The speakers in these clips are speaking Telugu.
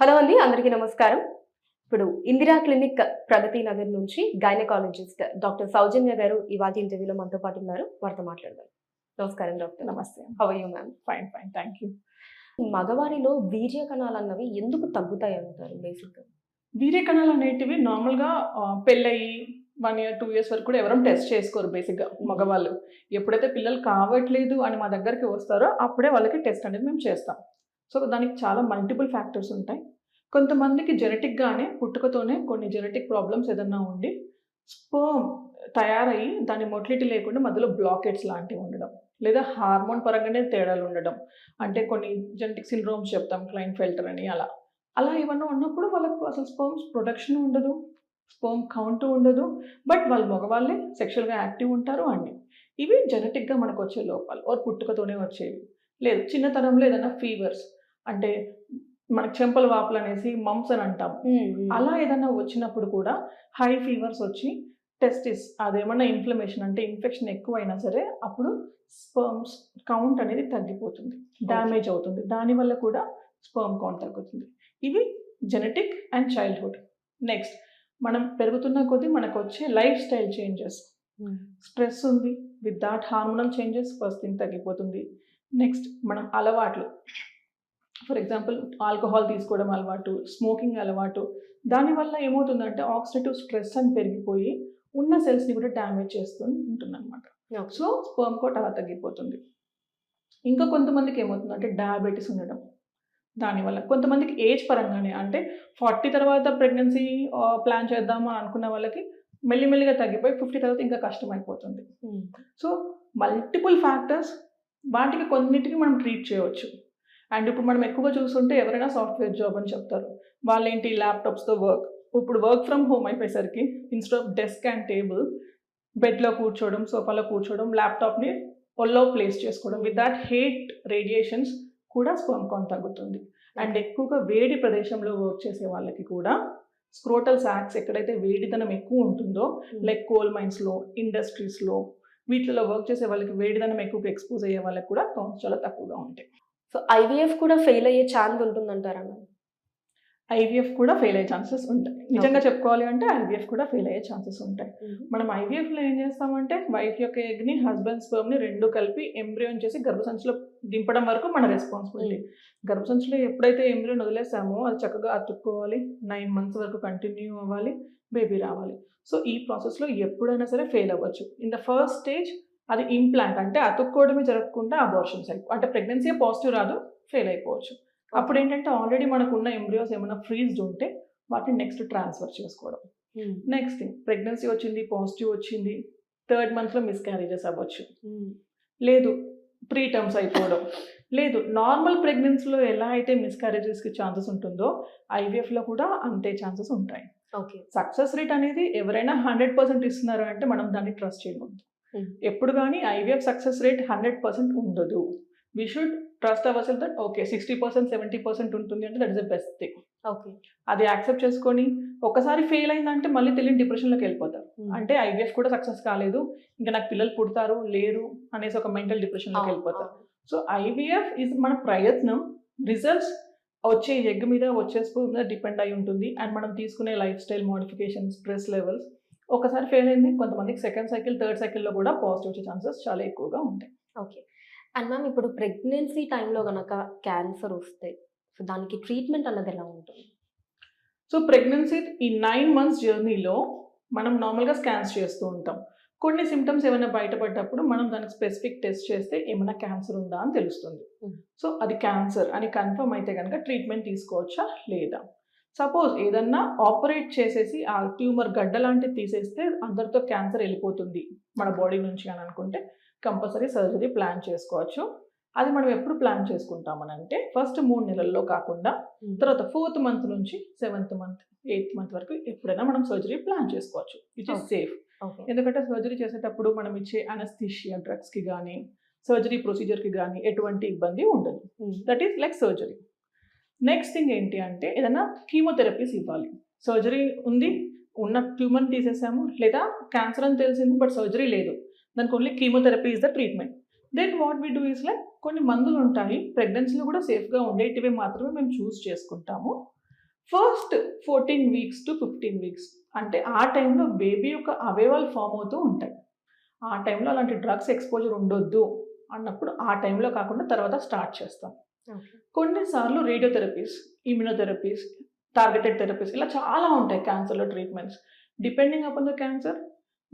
హలో అండి అందరికీ నమస్కారం. ఇప్పుడు ఇందిరా క్లినిక్ ప్రగతి నగర్ నుంచి గైనకాలజిస్ట్ డాక్టర్ సౌజన్య గారు ఇవాళ ఇంటర్వ్యూలో మనతో పాటు ఉన్నారు. వారితో మాట్లాడదాం. నమస్కారం డాక్టర్. నమస్తే. How you ma'am fine fine thank you మగవారిలో వీర్య కణాలు అన్నవి ఎందుకు తగ్గుతాయి అంటారు బేసిక్ వీర్య కణాలు అనేటివి నార్మల్గా పెళ్ళయి వన్ ఇయర్ టూ ఇయర్స్ వరకు కూడా ఎవరం టెస్ట్ చేసుకోరు బేసిక్గా మగవాళ్ళు. ఎప్పుడైతే పిల్లలు కావట్లేదు అని మా దగ్గరికి వస్తారో అప్పుడే వాళ్ళకి టెస్ట్ అనేది మేము చేస్తాం. సో దానికి చాలా మల్టిపుల్ ఫ్యాక్టర్స్ ఉంటాయి. కొంతమందికి జెనెటిక్గానే పుట్టుకతోనే కొన్ని జెనెటిక్ ప్రాబ్లమ్స్ ఏదన్నా ఉండి స్పర్మ్ తయారయ్యి దాని మొటిలిటీ లేకుండా మధ్యలో బ్లాకెట్స్ లాంటివి ఉండడం లేదా హార్మోన్ పరంగానే తేడాలు ఉండడం. అంటే కొన్ని జెనెటిక్ సిండ్రోమ్స్ చెప్తాం క్లైన్ ఫిల్టర్ అని అలా. అలా ఏమన్నా ఉన్నప్పుడు వాళ్ళకు అసలు స్పర్మ్స్ ప్రొడక్షన్ ఉండదు స్పర్మ్ కౌంట్ ఉండదు. బట్ వాళ్ళు మగవాళ్ళే సెక్షువల్గా యాక్టివ్ ఉంటారు అన్ని ఇవి జెనెటిక్గా మనకు వచ్చే లోపాలు ఓర్ పుట్టుకతోనే వచ్చేవి. లేదు చిన్నతనంలో ఏదైనా ఫీవర్స్ అంటే మనకి చెంపల వాపులు అనేసి మమ్స్ అని అంటాం. అలా ఏదైనా వచ్చినప్పుడు కూడా హై ఫీవర్స్ వచ్చి టెస్టిస్ అదేమన్నా ఇన్ఫ్లమేషన్ అంటే ఇన్ఫెక్షన్ ఎక్కువైనా సరే అప్పుడు స్పర్మ్స్ కౌంట్ అనేది తగ్గిపోతుంది డ్యామేజ్ అవుతుంది. దానివల్ల కూడా స్పర్మ్ కౌంట్ తగ్గుతుంది. ఇవి జెనెటిక్ అండ్ చైల్డ్హుడ్ నెక్స్ట్ మనం పెరుగుతున్న కొద్దీ మనకు వచ్చే లైఫ్ స్టైల్ చేంజెస్ స్ట్రెస్ ఉంది with that hormonal changes first thing తగ్గిపోతుంది. నెక్స్ట్ మనం అలవాట్లు. ఫర్ ఎగ్జాంపుల్ ఆల్కహాల్ తీసుకోవడం అలవాటు స్మోకింగ్ అలవాటు. దానివల్ల ఏమవుతుందంటే ఆక్సిడేటివ్ స్ట్రెస్ అని పెరిగిపోయి ఉన్న సెల్స్ని కూడా డ్యామేజ్ చేస్తూ ఉంటుంది అనమాట సో స్పర్మ్ కోట్ అలా తగ్గిపోతుంది. ఇంకా కొంతమందికి ఏమవుతుందంటే డయాబెటీస్ ఉండడం. దానివల్ల కొంతమందికి ఏజ్ పరంగానే అంటే ఫార్టీ తర్వాత ప్రెగ్నెన్సీ ప్లాన్ చేద్దాము అని అనుకున్న వాళ్ళకి మెల్లిమెల్లిగా తగ్గిపోయి ఫిఫ్టీ తర్వాత ఇంకా కష్టమైపోతుంది. సో మల్టిపుల్ ఫ్యాక్టర్స్ వాటికి కొన్నిటికి మనం ట్రీట్ చేయవచ్చు. అండ్ ఇప్పుడు మనం ఎక్కువగా చూస్తుంటే ఎవరైనా సాఫ్ట్వేర్ జాబ్ అని చెప్తారు. వాళ్ళేంటి ల్యాప్టాప్స్తో వర్క్. ఇప్పుడు వర్క్ ఫ్రమ్ హోమ్ అయిపోయేసరికి instead of desk and table బెడ్లో కూర్చోవడం సోఫాలో కూర్చోవడం ల్యాప్టాప్ని ఒల్లో ప్లేస్ చేసుకోవడం. విత్ దాట్ హేట్ రేడియేషన్స్ కూడా స్పర్మ్ కౌంట్ తగ్గుతుంది. అండ్ ఎక్కువగా వేడి ప్రదేశంలో వర్క్ చేసే వాళ్ళకి కూడా స్క్రోటల్ సాక్స్ ఎక్కడైతే వేడిదనం ఎక్కువ ఉంటుందో లైక్ కోల్ మైన్స్లో ఇండస్ట్రీస్లో వీటిలో వర్క్ చేసే వాళ్ళకి వేడిదనం ఎక్కువగా ఎక్స్పోజ్ అయ్యే వాళ్ళకి కూడా కౌంట్స్ చాలా తక్కువగా ఉంటాయి. సో ఐవీఎఫ్ కూడా ఫెయిల్ అయ్యే ఛాన్స్ ఉంటుందంటారా మ్యామ్ ఐవీఎఫ్ కూడా ఫెయిల్ అయ్యే ఛాన్సెస్ ఉంటాయి. నిజంగా చెప్పుకోవాలి అంటే ఐవీఎఫ్ కూడా ఫెయిల్ అయ్యే ఛాన్సెస్ ఉంటాయి. మనం ఐవీఎఫ్లో ఏం చేస్తామంటే వైఫ్ యొక్క ఎగ్ని హస్బెండ్ స్పర్మ్ని రెండు కలిపి ఎంబ్రియోన్ చేసి గర్భసంచిలో దింపడం వరకు మన రెస్పాన్సిబిలిటీ గర్భసంచిలో ఎప్పుడైతే ఎంబ్రియోన్ వదిలేసామో అది చక్కగా అతుక్కోవాలి నైన్ మంత్స్ వరకు కంటిన్యూ అవ్వాలి బేబీ రావాలి. సో ఈ ప్రాసెస్లో ఎప్పుడైనా సరే ఫెయిల్ అవ్వచ్చు. ఇన్ ద ఫస్ట్ స్టేజ్ అది ఇంప్లాంట్ అంటే అతుక్కోవడమే జరగకుండా అబార్షన్స్ అయిపో అంటే ప్రెగ్నెన్సీ పాజిటివ్ రాదు ఫెయిల్ అయిపోవచ్చు. అప్పుడు ఏంటంటే ఆల్రెడీ మనకు ఉన్న ఎంబ్రియోస్ ఏమైనా ఫ్రీజ్డ్ ఉంటే వాటిని నెక్స్ట్ ట్రాన్స్ఫర్ చేసుకోవడం. నెక్స్ట్ థింగ్ ప్రెగ్నెన్సీ వచ్చింది పాజిటివ్ వచ్చింది థర్డ్ మంత్లో మిస్క్యారేజెస్ అవ్వచ్చు. లేదు ప్రీ టర్మ్స్ అయిపోవడం. లేదు నార్మల్ ప్రెగ్నెన్సీలో ఎలా అయితే మిస్క్యారేజెస్కి ఛాన్సెస్ ఉంటుందో ఐవీఎఫ్లో కూడా అంతే ఛాన్సెస్ ఉంటాయి. ఓకే సక్సెస్ రేట్ అనేది ఎవరైనా హండ్రెడ్ పర్సెంట్ ఇస్తున్నారు అంటే మనం దాన్ని ట్రస్ట్ చేయకూడదు. Hmm. ఎప్పుడు కానీ IVF success rate hundred percent ఉండదు. We should trust our self that okay sixty percent seventy percent ఉంటుంది అంటే that is the best thing okay అది యాక్సెప్ట్ చేసుకొని ఒకసారి ఫెయిల్ అయిందంటే మళ్ళీ తెలియని డిప్రెషన్లోకి వెళ్ళిపోతారు. అంటే ఐవీఎఫ్ కూడా సక్సెస్ కాలేదు ఇంకా నాకు పిల్లలు పుడతారు లేరు అనేసి ఒక మెంటల్ డిప్రెషన్లోకి వెళ్ళిపోతారు. సో ఐవీఎఫ్ ఇస్ మన ప్రయత్నం రిజల్ట్స్ వచ్చే ఎగ్ మీద వచ్చే స్పూన్ మీద డిపెండ్ అయి ఉంటుంది. అండ్ మనం తీసుకునే life style modification stress levels ఒకసారి ఫెయిల్ అయింది కొంతమందికి సెకండ్ సైకిల్ థర్డ్ సైకిల్లో కూడా పాజిటివ్ వచ్చే ఛాన్సెస్ చాలా ఎక్కువగా ఉంటాయి. ఓకే అండ్ మ్యామ్ ఇప్పుడు ప్రెగ్నెన్సీ టైంలో గనక క్యాన్సర్ వస్తే సో దానికి ట్రీట్మెంట్ అన్నది ఎలా ఉంటుంది? సో ప్రెగ్నెన్సీ ఈ నైన్ మంత్స్ జర్నీలో మనం నార్మల్గా స్కాన్స్ చేస్తూ ఉంటాం. కొన్ని సిమ్టమ్స్ ఏమైనా బయటపడ్డప్పుడు మనం దానికి స్పెసిఫిక్ టెస్ట్ చేస్తే ఏమైనా క్యాన్సర్ ఉందా అని తెలుస్తుంది. Hmm. సో అది క్యాన్సర్ అని కన్ఫర్మ్ అయితే కనుక ట్రీట్మెంట్ తీసుకోవచ్చా లేదా? సపోజ్ ఏదన్నా ఆపరేట్ చేసేసి ఆ ట్యూమర్ గడ్డ లాంటిది తీసేస్తే అందరితో క్యాన్సర్ వెళ్ళిపోతుంది మన బాడీ నుంచి అని అనుకుంటే కంపల్సరీ సర్జరీ ప్లాన్ చేసుకోవచ్చు. అది మనం ఎప్పుడు ప్లాన్ చేసుకుంటామని అంటే ఫస్ట్ మూడు నెలల్లో కాకుండా తర్వాత ఫోర్త్ మంత్ నుంచి సెవెంత్ మంత్ ఎయిత్ మంత్ వరకు ఎప్పుడైనా మనం సర్జరీ ప్లాన్ చేసుకోవచ్చు. It is. సేఫ్ ఎందుకంటే సర్జరీ చేసేటప్పుడు మనం ఇచ్చే అనస్థిషియా డ్రగ్స్కి కానీ సర్జరీ ప్రొసీజర్కి కానీ ఎటువంటి ఇబ్బంది ఉండదు. That is like surgery next thing ఏంటి అంటే ఏదైనా కీమోథెరపీస్ ఇవ్వాలి. సర్జరీ ఉంది ఉన్న ట్యూమర్ తీసేసాము లేదా క్యాన్సర్ అని తెలిసింది బట్ సర్జరీ లేదు. దానికి only chemotherapy is the treatment then what we do is like కొన్ని మందులు ఉంటాయి ప్రెగ్నెన్సీలో కూడా సేఫ్గా ఉండేటివి మాత్రమే మేము చూస్ చేసుకుంటాము. First fourteen weeks to fifteen weeks అంటే ఆ టైంలో బేబీ యొక్క అవయవాలు ఫామ్ అవుతూ ఉంటాయి. ఆ టైంలో అలాంటి డ్రగ్స్ ఎక్స్పోజర్ ఉండొద్దు అన్నప్పుడు ఆ టైంలో కాకుండా తర్వాత స్టార్ట్ చేస్తాం. కొన్నిసార్లు రేడియోథెరపీస్ ఇమ్యునోథెరపీస్ టార్గెటెడ్ థెరపీస్ ఇలా చాలా ఉంటాయి క్యాన్సర్లో treatments. Depending upon the cancer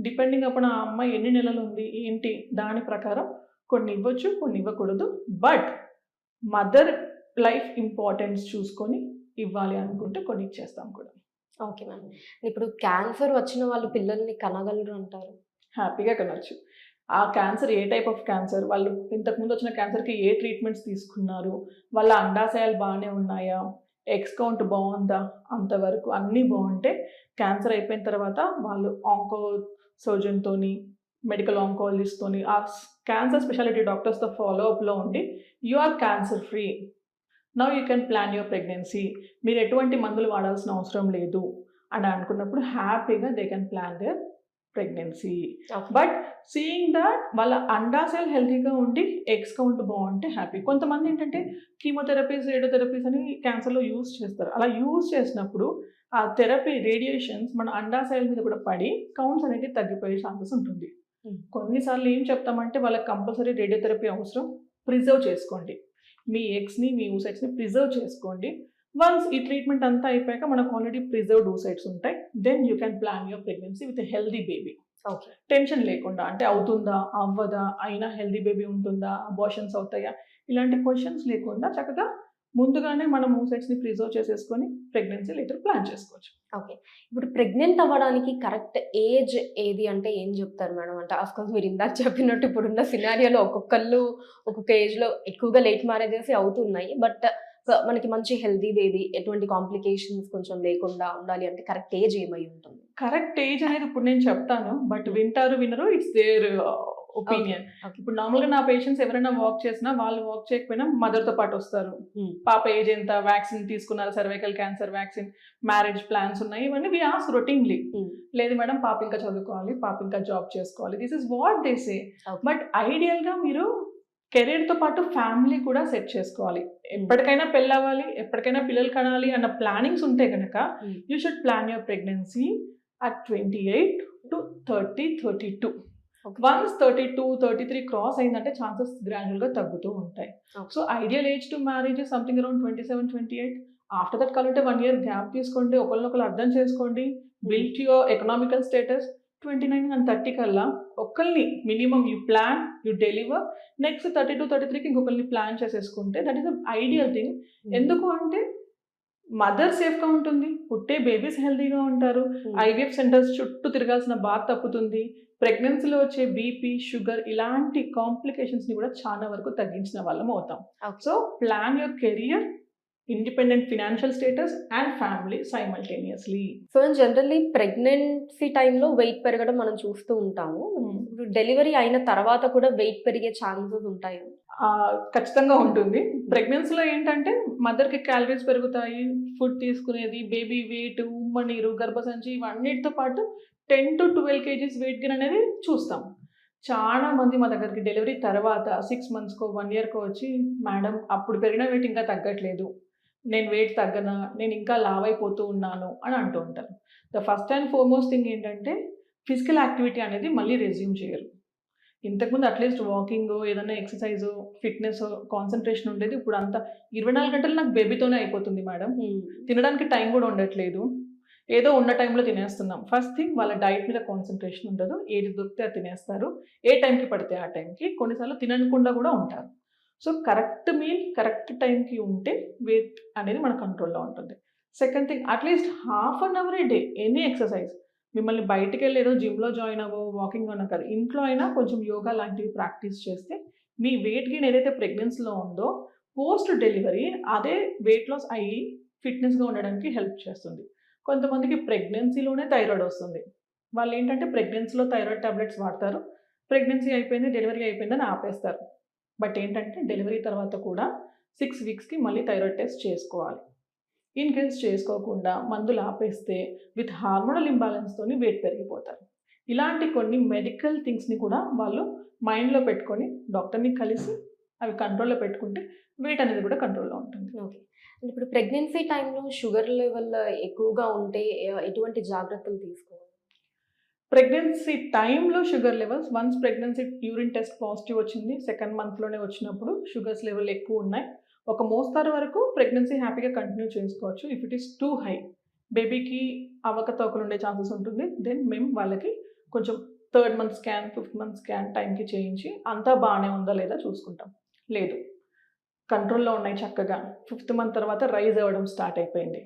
depending upon ఆ అమ్మాయి ఎన్ని నెలలు ఉంది ఏంటి దాని ప్రకారం కొన్ని ఇవ్వచ్చు కొన్ని ఇవ్వకూడదు. బట్ మదర్ లైఫ్ ఇంపార్టెన్స్ చూసుకొని ఇవ్వాలి అనుకుంటే కొన్ని ఇచ్చేస్తాం కూడా. Okay ma'am. ఇప్పుడు క్యాన్సర్ వచ్చిన వాళ్ళు పిల్లల్ని కనగలరు అంటారు. హ్యాపీగా కనొచ్చు. ఆ క్యాన్సర్ ఏ టైప్ ఆఫ్ క్యాన్సర్ వాళ్ళు ఇంతకుముందు వచ్చిన క్యాన్సర్కి ఏ ట్రీట్మెంట్స్ తీసుకున్నారు? వాళ్ళ అండాశయాలు బాగానే ఉన్నాయా? ఎక్స్ కౌంట్ బాగుందా? అంతవరకు అన్నీ బాగుంటే క్యాన్సర్ అయిపోయిన తర్వాత వాళ్ళు ఆంకో సర్జన్తోని మెడికల్ ఆంకాలజిస్ట్తోని ఆ క్యాన్సర్ స్పెషాలిటీ డాక్టర్స్తో ఫాలో అప్లో ఉండి you are cancer free now you can plan your pregnancy మీరు ఎటువంటి మందులు వాడాల్సిన అవసరం లేదు. అని అనుకున్నప్పుడు హ్యాపీగా they can plan their pregnancy but seeing that వాళ్ళ అండాసెల్ హెల్తీగా ఉండి ఎగ్స్ కౌంట్ బాగుంటే హ్యాపీ. కొంతమంది ఏంటంటే కీమోథెరపీస్ రేడియోథెరపీస్ అని క్యాన్సర్లో యూజ్ చేస్తారు. అలా యూజ్ చేసినప్పుడు ఆ థెరపీ రేడియేషన్స్ మన అండాశయాల మీద కూడా పడి కౌంట్స్ అనేవి తగ్గిపోయే ఛాన్సెస్ ఉంటుంది. Hmm. కొన్నిసార్లు ఏం చెప్తామంటే వాళ్ళకి కంపల్సరీ రేడియోథెరపీ అవసరం ప్రిజర్వ్ చేసుకోండి. మీ ఎగ్స్ని మీ ఊసైట్స్ని ప్రిజర్వ్ చేసుకోండి. వన్స్ ఈ ట్రీట్మెంట్ అంతా అయిపోయాక మనకు ఆల్రెడీ ప్రిజర్వ్డ్ ఊసైట్స్ ఉంటాయి. Then you can plan your pregnancy with healthy baby tension లేకుండా అంటే అవుతుందా అవ్వదా అయినా హెల్దీ బేబీ ఉంటుందా అబార్షన్స్ అవుతాయా ఇలాంటి క్వశ్చన్స్ లేకుండా చక్కగా ముందుగానే మనం ని ప్రిజర్వ్ చేసేసుకొని ప్రెగ్నెన్సీ లేటర్ ప్లాన్ చేసుకోవచ్చు. ఓకే ఇప్పుడు ప్రెగ్నెంట్ అవ్వడానికి కరెక్ట్ ఏజ్ ఏది అంటే ఏం చెప్తారు మేడం? అంటే కోర్స్ మీరు ఇందాక చెప్పినట్టు ఇప్పుడున్న సినారియోలో ఒక్కొక్కళ్ళు ఒక్కొక్క ఏజ్లో ఎక్కువగా లేట్ మ్యారేజెస్ అవుతున్నాయి. బట్ మనకి మంచి హెల్దీ బేబీ ఎటువంటి కాంప్లికేషన్స్ కొంచెం లేకుండా ఉండాలి అంటే కరెక్ట్ ఏజ్ ఏమై ఉంటుంది కరెక్ట్ ఏజ్ అనేది ఇప్పుడు నేను చెప్తాను బట్ వింటారు వినరు ఇట్స్ దేర్ ఒపీనియన్. ఇప్పుడు నార్మల్గా నా పేషెంట్స్ ఎవరైనా వాక్ చేసినా వాళ్ళు వాక్ చేయకపోయినా మదర్తో పాటు వస్తారు Hmm. పాప ఏజ్ ఎంత వ్యాక్సిన్ తీసుకున్నారు cervical cancer vaccine marriage plans ఉన్నాయి ఇవన్నీ వి ఆస్ రొటీన్లీ Hmm. లేదు మేడం పాప ఇంకా చదువుకోవాలి పాప ఇంకా జాబ్ చేసుకోవాలి this is what they say. But ఐడియల్గా మీరు కెరీర్తో పాటు ఫ్యామిలీ కూడా సెట్ చేసుకోవాలి ఎప్పటికైనా పెళ్ళి అవ్వాలి ఎప్పటికైనా పిల్లలు కనాలి అన్న ప్లానింగ్స్ ఉంటే కనుక. You should plan your pregnancy at twenty eight to thirty thirty two. Once thirty two thirty three cross అయిందంటే ఛాన్సెస్ గ్రాడ్యువల్గా తగ్గుతూ ఉంటాయి. So ideal age to marriage something around twenty seven twenty eight after that కావాలంటే వన్ ఇయర్ గ్యాప్ తీసుకోండి ఒకరినొకరు అర్థం చేసుకోండి built your economical status twenty nine and thirty కల్లా ఒకరిని minimum you plan you deliver. Next thirty two thirty త్రీకి ఇంకొకరిని ప్లాన్ చేసేసుకుంటే దట్ ఈస్ ఐడియల్ థింగ్ ఎందుకు అంటే మదర్ సేఫ్గా ఉంటుంది పుట్టే బేబీస్ హెల్తీగా ఉంటారు. Hmm. ఐవీఎఫ్ సెంటర్స్ చుట్టూ తిరగాల్సిన బాధ తప్పుతుంది. ప్రెగ్నెన్సీలో వచ్చే బీపీ షుగర్ ఇలాంటి కాంప్లికేషన్స్ని కూడా చాలా వరకు తగ్గించిన వాళ్ళం అవుతాం. So plan your career independent financial status and family simultaneously so generally pregnancy టైంలో వెయిట్ పెరగడం మనం చూస్తూ ఉంటాము. ఇప్పుడు డెలివరీ అయిన తర్వాత కూడా వెయిట్ పెరిగే ఛాన్సెస్ ఉంటాయి. ఖచ్చితంగా ఉంటుంది. ప్రెగ్నెన్సీలో ఏంటంటే మదర్కి క్యాలరీస్ పెరుగుతాయి ఫుడ్ తీసుకునేది బేబీ వెయిట్ ఉమ్మ నీరు గర్భసంచి ఇవన్నిటితో పాటు ten to twelve KGs weight gain అనేది చూస్తాం. చాలా మంది మా దగ్గరికి డెలివరీ తర్వాత సిక్స్ మంత్స్కో వన్ ఇయర్కో వచ్చి మేడం అప్పుడు పెరిగిన వెయిట్ ఇంకా తగ్గట్లేదు. నేను వెయిట్ తగ్గనా నేను ఇంకా లావ్ అయిపోతూ ఉన్నాను అని అంటూ ఉంటారు. The first and foremost thing ఏంటంటే ఫిజికల్ యాక్టివిటీ అనేది మళ్ళీ రెజ్యూమ్ చేయరు. ఇంతకుముందు అట్లీస్ట్ వాకింగ్ ఏదైనా ఎక్సర్సైజ్ ఫిట్నెస్ కాన్సన్ట్రేషన్ ఉండేది. ఇప్పుడు అంతా ఇరవై నాలుగు గంటలు నాకు బేబీతోనే అయిపోతుంది మేడం తినడానికి టైం కూడా ఉండట్లేదు. ఏదో ఉన్న టైంలో తినేస్తున్నాం. ఫస్ట్ థింగ్ వాళ్ళ డైట్ మీద కాన్సన్ట్రేషన్ ఉండదు. ఏది దొరికితే అది తినేస్తారు. ఏ టైంకి పడితే ఆ టైంకి కొన్నిసార్లు తినకుండా కూడా ఉంటారు. సో కరెక్ట్ మీల్ కరెక్ట్ టైంకి ఉంటే వెయిట్ అనేది మన కంట్రోల్లో ఉంటుంది. Second thing at least half an hour a day any exercise మిమ్మల్ని బయటికి వెళ్ళేదో జిమ్లో జాయిన్ అవ్వో వాకింగ్ అన్న కాదు ఇంట్లో అయినా కొంచెం యోగా లాంటివి ప్రాక్టీస్ చేస్తే మీ వెయిట్ గెయిన్ ఏదైతే ప్రెగ్నెన్సీలో ఉందో పోస్ట్ డెలివరీ అదే వెయిట్ లాస్ అయ్యి ఫిట్నెస్గా ఉండడానికి హెల్ప్ చేస్తుంది. కొంతమందికి ప్రెగ్నెన్సీలోనే థైరాయిడ్ వస్తుంది. వాళ్ళు ఏంటంటే ప్రెగ్నెన్సీలో థైరాయిడ్ టాబ్లెట్స్ వాడతారు ప్రెగ్నెన్సీ అయిపోయింది డెలివరీ అయిపోయిందని ఆపేస్తారు. బట్ ఏంటంటే డెలివరీ తర్వాత కూడా సిక్స్ వీక్స్కి మళ్ళీ థైరాయిడ్ టెస్ట్ చేసుకోవాలి. ఇన్ కేస్ చేసుకోకుండా మందులు ఆపేస్తే విత్ హార్మోనల్ ఇంబ్యాలెన్స్తోని వెయిట్ పెరిగిపోతారు. ఇలాంటి కొన్ని మెడికల్ థింగ్స్ని కూడా వాళ్ళు మైండ్లో పెట్టుకొని డాక్టర్ని కలిసి అవి కంట్రోల్లో పెట్టుకుంటే వెయిట్ అనేది కూడా కంట్రోల్లో ఉంటుంది. ఓకే. ఇప్పుడు ప్రెగ్నెన్సీ టైంలో షుగర్ లెవెల్ ఎక్కువగా ఉంటే ఎటువంటి జాగ్రత్తలు తీసుకోవాలి? ప్రెగ్నెన్సీ టైంలో sugar levels once pregnancy urine test positive వచ్చింది సెకండ్ మంత్లోనే వచ్చినప్పుడు షుగర్స్ లెవెల్ ఎక్కువ ఉన్నాయి. ఒక మోస్తారు వరకు ప్రెగ్నెన్సీ హ్యాపీగా కంటిన్యూ చేసుకోవచ్చు. If it is too high బేబీకి అవకతవకలు ఉండే ఛాన్సెస్ ఉంటుంది. దెన్ మేము వాళ్ళకి కొంచెం third month scan fifth month scan టైంకి చేయించి అంతా బాగానే ఉందా లేదా చూసుకుంటాం. లేదు. కంట్రోల్లో ఉన్నాయి చక్కగా. ఫిఫ్త్ మంత్ తర్వాత రైజ్ అవ్వడం స్టార్ట్ అయిపోయింది.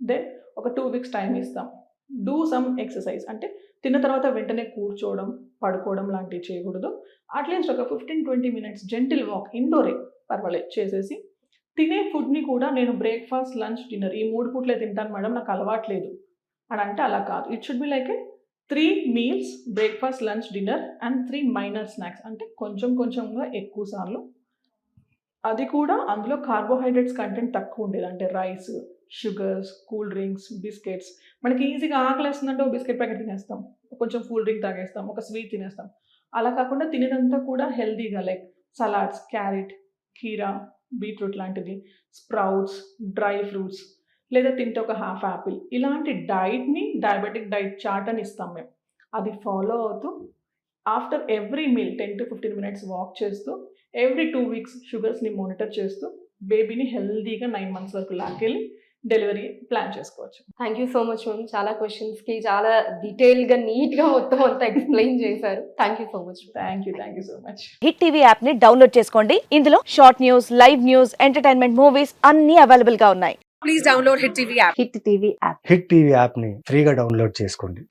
దెన్ ఒక టూ వీక్స్ టైం ఇస్తాం. డూ సమ్ ఎక్సర్సైజ్ అంటే తిన్న తర్వాత వెంటనే కూర్చోవడం పడుకోవడం లాంటివి చేయకూడదు. అట్లీస్ట్ ఒక fifteen twenty minutes gentle walk ఇండోరే పర్వాలేదు చేసేసి. తినే ఫుడ్ని కూడా నేను బ్రేక్ఫాస్ట్ లంచ్ డిన్నర్ ఈ మూడు పూట్లే తింటాను మేడం. నాకు అలవాట్లేదు అని అంటే అలా కాదు. It should be like a three meals breakfast lunch dinner and three minor snacks అంటే కొంచెం కొంచెంగా ఎక్కువ సార్లు. అది కూడా అందులో కార్బోహైడ్రేట్స్ కంటెంట్ తక్కువ ఉండేది. అంటే rice sugars cool drinks biscuits మనకి ఈజీగా ఆకలి వేస్తుందంటే ఒక బిస్కెట్ ప్యాకెట్ తినేస్తాం. కొంచెం కూల్ డ్రింక్ తాగేస్తాం. ఒక స్వీట్ తినేస్తాం. అలా కాకుండా తినేదంతా కూడా హెల్తీగా లైక్ సలాడ్స్ క్యారెట్ కీరా బీట్రూట్ లాంటిది స్ప్రౌట్స్ డ్రై ఫ్రూట్స్ లేదా తింటే ఒక హాఫ్ యాపిల్ ఇలాంటి డైట్ని డయాబెటిక్ డైట్ చార్ట్ అని ఇస్తాం మేము. అది ఫాలో అవుతూ after every meal ten to fifteen minutes walk చేస్తూ ఎవ్రీ టూ వీక్స్ షుగర్స్ని మానిటర్ చేస్తూ బేబీని హెల్తీగా నైన్ మంత్స్ వరకు లాక్కెళ్ళి డెలివరీ ప్లాన్ చేసుకోవచ్చు. Thank you so much ma'am చాలా క్వశ్చన్స్కి చాలా డీటెయిల్గా నీట్గా మొత్తం అంతా ఎక్స్ప్లెయిన్ చేశారు. Thank you so much thank you thank you so much hit TV యాప్ని డౌన్లోడ్ చేసుకోండి. ఇందులో short news live news entertainment movies అన్ని అవైలబుల్గా ఉన్నాయి. Please download Hit TV app. Hit TV app hit TV యాప్ని ఫ్రీగా డౌన్లోడ్ చేసుకోండి.